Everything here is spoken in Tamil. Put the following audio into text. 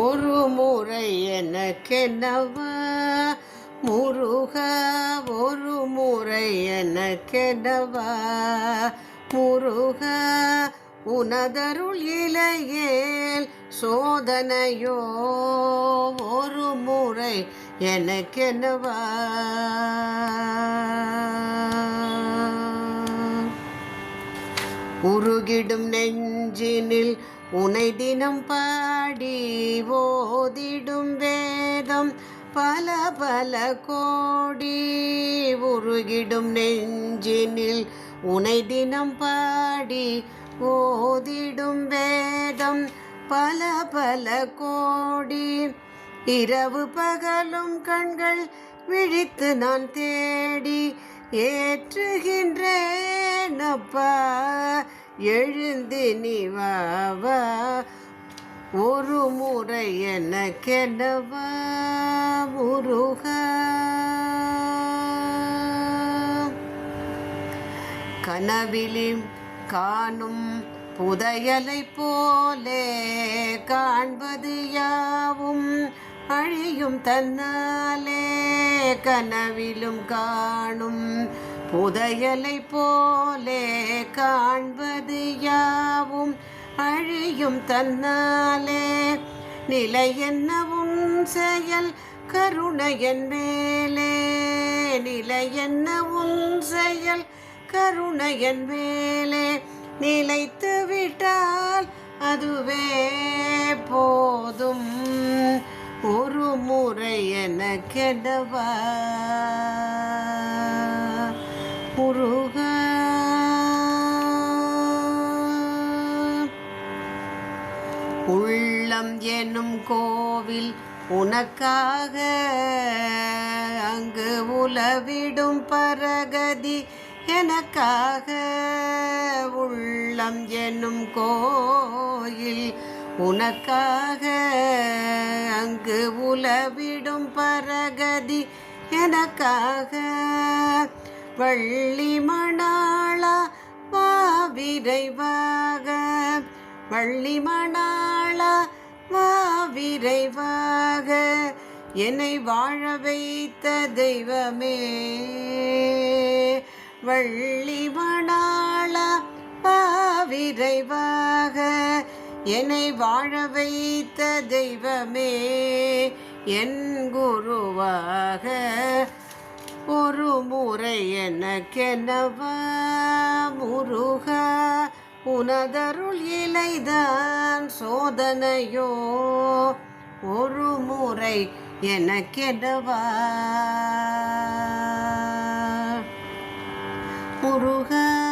ஒரு முறை எனக்கென்னவா? முருக ஒரு முறை எனக்கென்னவா? முருக உனதருள் இலையேல் சோதனையோ? ஒரு முறை எனக்கென்னவா? உருகிடும் நெஞ்சினில் உனை தினம் பாடி ஓதிடும் வேதம் பல பல கோடி உருகிடும் நெஞ்சினில் உனை தினம் பாடி ஓதிடும் வேதம் பல பல கோடி இரவு பகலும் கண்கள் விழித்து நான் தேடி ஏற்றுகின்றேனப்பா. எழுந்து நீ வா. ஒரு முறை எனக்கெனவா முருகா. கனவிலும் காணும் புதையலை போலே காண்பது யாவும் அழியும் தன்னாலே கனவிலும் காணும் புதையலை போலே காண்பது யாவும். அழியும் தன்னாலே நிலை என்ன உன் செயல்? கருணையன் மேலே நிலை என்ன உன் செயல்? கருணையன் மேலே நிலைத்து விட்டால் அதுவே போதும். ஒரு முறை என எனக்கெனவா முருக. உள்ளம் எனும் கோவில் உனக்காக. அங்கு உலவிடும் பரகதி எனக்காக. உள்ளம் எனும் கோயில் உனக்காக அங்கு உலவிடும் பரகதி எனக்காக. வள்ளி மணாளா வா விரைவாக. வள்ளி மணாளா வா விரைவாக. என்னை வாழ வைத்த தெய்வமே. வள்ளி மணாளா வா விரைவாக. என்னை வாழ வைத்த தெய்வமே என் குருவாக. ஒரு முறை எனக்கெனவ முருக உனதருள் இலைதான் சோதனையோ. ஒரு முறை எனக்கெனவா. முருகா